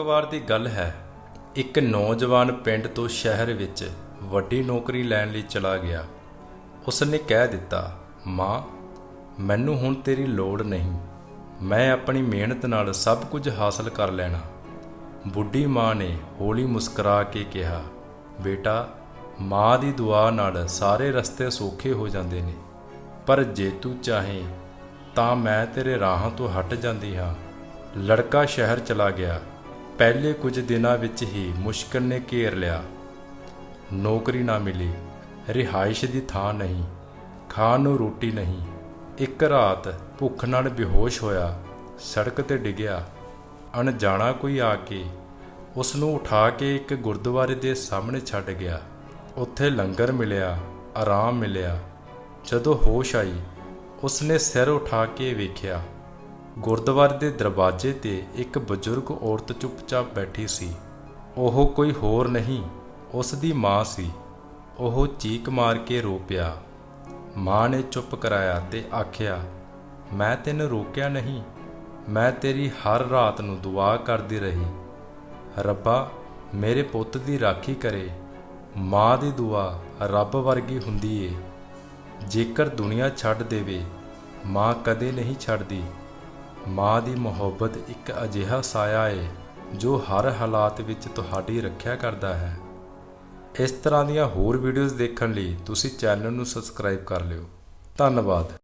ਇੱਕ ਵਾਰ ਦੀ ਗੱਲ ਹੈ, ਇੱਕ ਨੌਜਵਾਨ ਪਿੰਡ ਤੋਂ ਸ਼ਹਿਰ ਵਿੱਚ ਵੱਡੀ ਨੌਕਰੀ ਲੈਣ ਲਈ ਚਲਾ ਗਿਆ। ਉਸ ਨੇ ਕਹਿ ਦਿੱਤਾ, ਮਾਂ, ਮੈਨੂੰ ਹੁਣ ਤੇਰੀ ਲੋੜ ਨਹੀਂ। ਮੈਂ ਆਪਣੀ ਮਿਹਨਤ ਨਾਲ ਸਭ ਕੁਝ ਹਾਸਲ ਕਰ ਲੈਣਾ। ਬੁੱਢੀ ਮਾਂ ਨੇ ਹੌਲੀ ਮੁਸਕਰਾ ਕੇ ਕਿਹਾ, ਬੇਟਾ, ਮਾਂ ਦੀ ਦੁਆ ਨਾਲ ਸਾਰੇ ਰਸਤੇ ਸੌਖੇ ਹੋ ਜਾਂਦੇ ਨੇ। ਪਰ ਜੇ ਤੂੰ ਚਾਹੇ, ਤਾਂ ਮੈਂ ਤੇਰੇ ਰਾਹਾਂ ਤੋਂ ਹਟ ਜਾਂਦੀ ਹਾਂ। ਲੜਕਾ ਸ਼ਹਿਰ ਚਲਾ ਗਿਆ। ਪਹਿਲੇ ਕੁਝ ਦਿਨਾਂ ਵਿੱਚ ਹੀ ਮੁਸ਼ਕਲ ਨੇ ਘੇਰ ਲਿਆ। ਨੌਕਰੀ ਨਾ ਮਿਲੀ, ਰਿਹਾਇਸ਼ ਦੀ ਥਾਂ ਨਹੀਂ, ਖਾਣ ਨੂੰ ਰੋਟੀ ਨਹੀਂ। ਇੱਕ ਰਾਤ ਭੁੱਖ ਨਾਲ ਬੇਹੋਸ਼ ਹੋਇਆ, ਸੜਕ ਤੇ ਡਿੱਗਿਆ। ਅਣਜਾਣਾ ਕੋਈ ਆ ਕੇ ਉਸ ਨੂੰ ਉਠਾ ਕੇ ਇੱਕ ਗੁਰਦੁਆਰੇ ਦੇ ਸਾਹਮਣੇ ਛੱਡ ਗਿਆ। ਉੱਥੇ ਲੰਗਰ ਮਿਲਿਆ, ਆਰਾਮ ਮਿਲਿਆ। ਜਦੋਂ ਹੋਸ਼ ਆਈ ਉਸ ਨੇ ਸਿਰ ਉਠਾ ਕੇ ਵੇਖਿਆ। ਗੁਰਦੁਆਰੇ ਦੇ ਦਰਵਾਜ਼ੇ ਤੇ ਇੱਕ ਬਜ਼ੁਰਗ ਔਰਤ ਚੁੱਪਚਾਪ ਬੈਠੀ ਸੀ। ਉਹ ਕੋਈ ਹੋਰ ਨਹੀਂ ਉਸ ਦੀ ਮਾਂ ਸੀ। ਉਹ ਚੀਕ ਮਾਰ ਕੇ ਰੋ ਪਿਆ। ਮਾਂ ਨੇ ਚੁੱਪ ਕਰਾਇਆ ਤੇ ਆਖਿਆ, ਮੈਂ ਤੈਨੂੰ ਰੋਕਿਆ ਨਹੀਂ, ਮੈਂ ਤੇਰੀ ਹਰ ਰਾਤ ਨੂੰ ਦੁਆ ਕਰਦੀ ਰਹੀ। ਰੱਬਾ, ਮੇਰੇ ਪੁੱਤ ਦੀ ਰਾਖੀ ਕਰੇ। ਮਾਂ ਦੀ ਦੁਆ ਰੱਬ ਵਰਗੀ ਹੁੰਦੀ ਏ। ਜੇਕਰ ਦੁਨੀਆ ਛੱਡ ਦੇਵੇ, ਮਾਂ ਕਦੇ ਨਹੀਂ ਛੱਡਦੀ। ਮਾਂ ਦੀ ਮੁਹੱਬਤ ਇੱਕ ਅਜਿਹਾ ਸਾਇਆ ਏ, ਜੋ ਹਰ ਹਾਲਾਤ ਵਿੱਚ ਤੁਹਾਡੀ ਰੱਖਿਆ ਕਰਦਾ ਹੈ। ਇਸ ਤਰ੍ਹਾਂ ਦੀਆਂ ਹੋਰ ਵੀਡੀਓਜ਼ ਦੇਖਣ ਲਈ ਤੁਸੀਂ ਚੈਨਲ ਨੂੰ ਸਬਸਕ੍ਰਾਈਬ ਕਰ ਲਿਓ। ਧੰਨਵਾਦ।